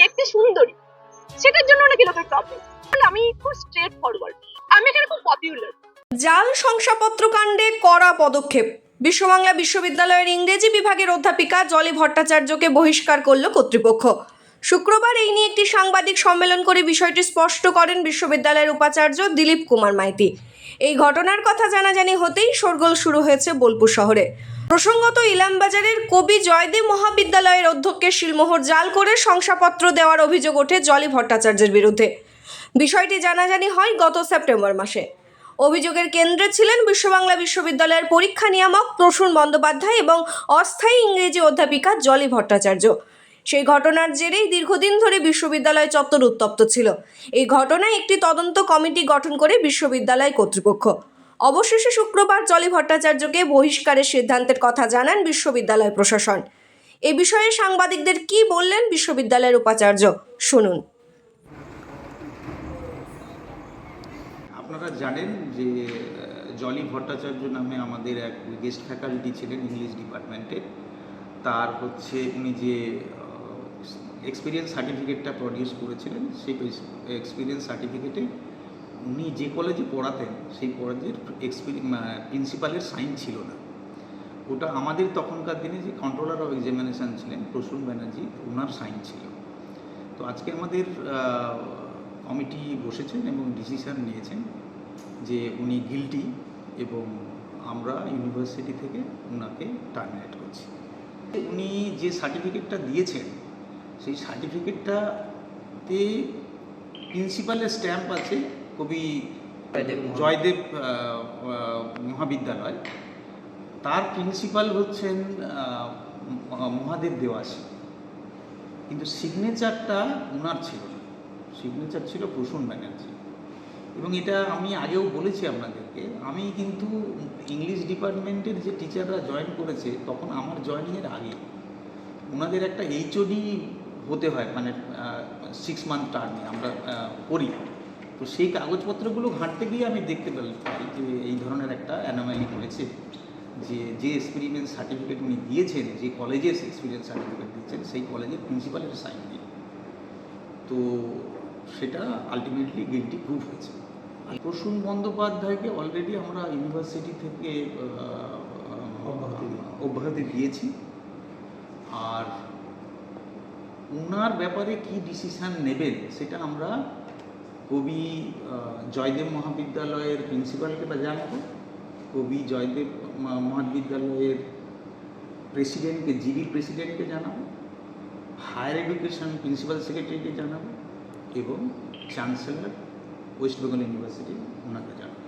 দেখতে সুন্দরী। সেটার জন্য নাকি লোকের প্রবলেম আমি খুব স্ট্রেট ফরওয়ার্ড আমি এখানে খুব পপুলার জাল শংসাপত্র কাণ্ডে কড়া পদক্ষেপ। বিশ্ববাংলা বিশ্ববিদ্যালয়ের ইংরেজি বিভাগের অধ্যাপিকা জলি ভট্টাচার্যকে বহিষ্কার করল কর্তৃপক্ষ। শুক্রবার এই নিয়ে একটি সাংবাদিক সম্মেলন করে বিষয়টি স্পষ্ট করেন বিশ্ববিদ্যালয়ের উপাচার্য দিলীপ কুমার মাইতি। এই ঘটনার কথা জানাজানি হতেই শোরগোল শুরু হয়েছে বোলপুর শহরে। প্রসঙ্গত ইলামবাজারের কবি জয়দেব মহাবিদ্যালয়ের অধ্যক্ষের শিলমোহর জাল করে শংসাপত্র দেওয়ার অভিযোগ ওঠে জলি ভট্টাচার্যের বিরুদ্ধে। বিষয়টি জানাজানি হয় গত সেপ্টেম্বর মাসে। অভিযোগের কেন্দ্রে ছিলেন বিশ্ববাংলা বিশ্ববিদ্যালয়ের পরীক্ষা নিয়ামক প্রসূন বন্দ্যোপাধ্যায় এবং অস্থায়ী ইংরেজি অধ্যাপিকা জলি ভট্টাচার্য। সেই ঘটনার জেরেই দীর্ঘদিন ধরে বিশ্ববিদ্যালয় চত্বর উত্তপ্ত ছিল। এই ঘটনায় একটি তদন্ত কমিটি গঠন করে বিশ্ববিদ্যালয় কর্তৃপক্ষ। অবশেষে শুক্রবার জলি ভট্টাচার্যকে বহিষ্কারের সিদ্ধান্তের কথা জানান বিশ্ববিদ্যালয় প্রশাসন। এ বিষয়ে সাংবাদিকদের কি বললেন বিশ্ববিদ্যালয়ের উপাচার্য? শুনুন। আপনারা জানেন যে জলি ভট্টাচার্য নামে আমাদের এক গেস্ট ফ্যাকাল্টি ছিলেন ইংলিশ ডিপার্টমেন্টে। তার হচ্ছে উনি যে এক্সপিরিয়েন্স সার্টিফিকেটটা প্রডিউস করেছিলেন, সেই এক্সপিরিয়েন্স সার্টিফিকেটে উনি যে কলেজে পড়াতেন, সেই কলেজের প্রিন্সিপালের সাইন ছিল না। ওটা আমাদের তখনকার দিনে যে কন্ট্রোলার অফ এক্সামিনেশন ছিলেন, প্রসূন ব্যানার্জি ওনার সাইন ছিল। তো আজকে আমাদের কমিটি বসেছেন এবং ডিসিশন নিয়েছেন যে উনি গিলটি এবং আমরা ইউনিভার্সিটি থেকে ওনাকে টার্মিনেট করছি। উনি যে সার্টিফিকেটটা দিয়েছেন, সেই সার্টিফিকেটটাতে প্রিন্সিপালের স্ট্যাম্প আছে কবি জয়দেব মহাবিদ্যালয়। তার প্রিন্সিপাল হচ্ছেন মহাদেব দেওয়াসী কিন্তু সিগনেচারটা ওনার ছিল। সিগনেচার ছিল প্রসূন ব্যানার্জি। এবং এটা আমি আগেও বলেছি আপনাদেরকে আমি কিন্তু ইংলিশ ডিপার্টমেন্টের যে টিচাররা জয়েন করেছে তখন আমার জয়েনিংয়ের আগে ওনাদের একটা এইচওডি হতে হয় মানে সিক্স মান্থ টার্মে আমরা করি তো সেই কাগজপত্রগুলো ঘাঁটতে গিয়ে আমি দেখতে পেলাম পাই যে এই ধরনের একটা অ্যানোম্যালি হয়েছে যে যে এক্সপিরিয়েন্স সার্টিফিকেট উনি দিয়েছেন যে কলেজের এক্সপিরিয়েন্স সার্টিফিকেট দিয়েছেন সেই কলেজের প্রিন্সিপালের সাইন নেই তো সেটা আলটিমেটলি গিলটি প্রুভ হয়েছে। আর প্রসূন বন্দ্যোপাধ্যায়কে অলরেডি আমরা ইউনিভার্সিটি থেকে অব্যাহতি দিয়েছি। আর ওনার ব্যাপারে কি ডিসিশান নেবেন সেটা আমরা কবি জয়দেব মহাবিদ্যালয়ের প্রিন্সিপালকে বা জানাব কবি জয়দেব মহাবিদ্যালয়ের প্রেসিডেন্টকে জিডি প্রেসিডেন্টকে জানাব? হায়ার এডুকেশন প্রিন্সিপাল সেক্রেটারিকে জানাব? এবং চ্যান্সেলর, ওয়েস্ট বেঙ্গল ইউনিভার্সিটি, ওনাকে জানাব।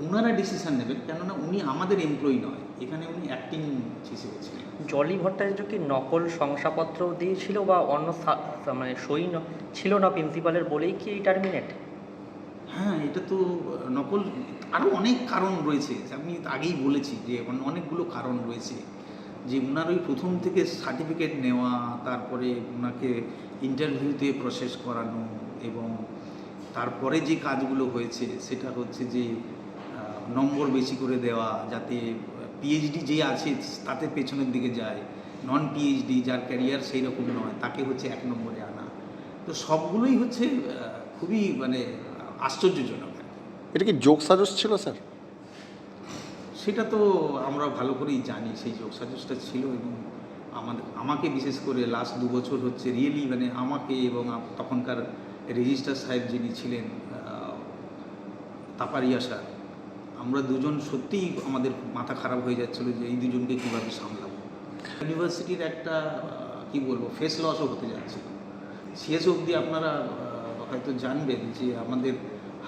ওনারা ডিসিশন নেবেন কেননা উনি আমাদের এমপ্লয়ি নয়। এখানে উনি অ্যাক্টিং হিসেবে ছিলেন। জলি ভট্টাচার্য কি নকল শংসাপত্র দিয়েছিল বা অন্য মানে সই ছিল না প্রিন্সিপালের বলেই কি এই টার্মিনেট হ্যাঁ এটা তো নকল আরও অনেক কারণ রয়েছে। আমি আগেই বলেছি যে অন- অনেকগুলো কারণ রয়েছে। যে ওনার ওই প্রথম থেকে সার্টিফিকেট নেওয়া তারপরে ওনাকে ইন্টারভিউতে প্রসেস করানো এবং তারপরে যে কাজগুলো হয়েছে সেটা হচ্ছে যে নম্বর বেশি করে দেওয়া যাতে পিএইচডি যে আছে তাতে পেছনের দিকে যায়। নন পিএইচডি যার ক্যারিয়ার সেই রকম নয় তাকে হচ্ছে এক নম্বরে আনা। তো সবগুলোই হচ্ছে খুবই মানে আশ্চর্যজনক এটা কি যোগ সাজস ছিল স্যার? সেটা তো আমরা ভালো করেই জানি সেই যোগ সাজসটা ছিল এবং আমাদের আমাকে বিশেষ করে লাস্ট দু বছর হচ্ছে রিয়েলি মানে আমাকে এবং তখনকার রেজিস্ট্রার সাহেব যিনি ছিলেন তাপারিয়া স্যার আমরা দুজন সত্যিই আমাদের মাথা খারাপ হয়ে যাচ্ছিল যে এই দুজনকে কীভাবে সামলাবো। ইউনিভার্সিটির একটা কি বলব ফেস লসও হতে যাচ্ছিল। শেষ অবধি আপনারা হয়তো জানবেন যে আমাদের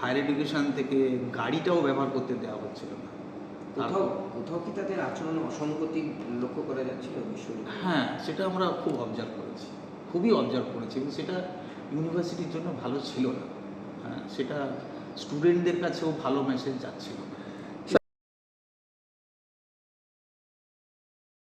হায়ার এডুকেশন থেকে গাড়িটাও ব্যবহার করতে দেওয়া হচ্ছিল না। কোথাও কোথাও কি তাদের আচরণ অসঙ্গতি লক্ষ্য করা যাচ্ছিল? হ্যাঁ সেটা আমরা খুব অবজার্ভ করেছি। খুবই অবজার্ভ করেছি এবং সেটা ইউনিভার্সিটির জন্য ভালো ছিল না। হ্যাঁ সেটা স্টুডেন্টদের কাছেও ভালো মেসেজ যাচ্ছিল না।